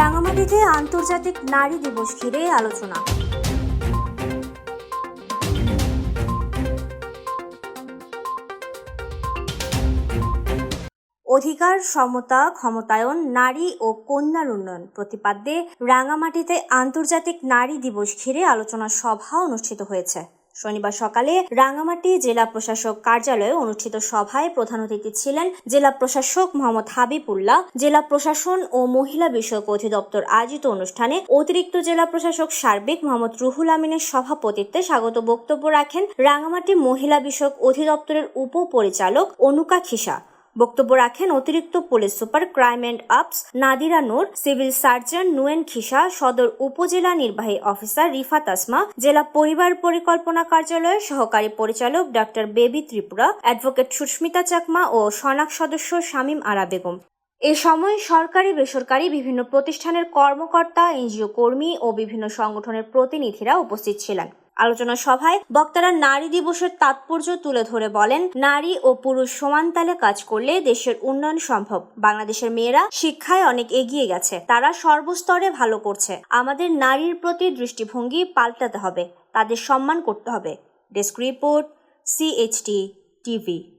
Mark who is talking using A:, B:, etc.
A: রাঙামাটিতে আন্তর্জাতিক নারী দিবস ঘিরে আলোচনা অধিকার সমতা ক্ষমতায়ন নারী ও কন্যার উন্নয়ন প্রতিপাদ্যে রাঙামাটিতে আন্তর্জাতিক নারী দিবস ঘিরে আলোচনা সভা অনুষ্ঠিত হয়েছে শনিবার সকালে রাঙামাটি জেলা প্রশাসক কার্যালয়ে অনুষ্ঠিত সভায় প্রধান অতিথি ছিলেন জেলা প্রশাসক মোহাম্মদ হাবিবুল্লাহ জেলা প্রশাসন ও মহিলা বিষয়ক অধিদপ্তর আয়োজিত অনুষ্ঠানে অতিরিক্ত জেলা প্রশাসক সার্বিক মোহাম্মদ রুহুল আমিনের সভাপতিত্বে স্বাগত বক্তব্য রাখেন রাঙামাটি মহিলা বিষয়ক অধিদপ্তরের উপপরিচালক অনুকা খিসা বক্তব্য রাখেন অতিরিক্ত police super crime and ops Nadira Noor civil surgeon নুয়েন খিসা সদর উপজেলা নির্বাহী অফিসার রিফাত আসমা জেলা পরিবার পরিকল্পনা কার্যালয়ের সহকারী পরিচালক ডাক্তার বেবি ত্রিপুরা অ্যাডভোকেট সুস্মিতা চাকমা ও সনাক সদস্য শামীম আরা বেগম এ সময় সরকারি বেসরকারি বিভিন্ন প্রতিষ্ঠানের কর্মকর্তা এনজিও কর্মী ও বিভিন্ন সংগঠনের প্রতিনিধিরা উপস্থিত ছিলেন আলোচনা সভায় বক্তারা নারী দিবসের তাৎপর্য তুলে ধরে বলেন নারী ও পুরুষ সমানতালে কাজ করলে দেশের উন্নয়ন সম্ভব বাংলাদেশের মেয়েরা শিক্ষায় অনেক এগিয়ে গেছে তারা সর্বস্তরে ভালো করছে আমাদের নারীর প্রতি দৃষ্টিভঙ্গি পাল্টাতে হবে তাদের সম্মান করতে হবে ডেস্ক রিপোর্ট সিএইচটি টিভি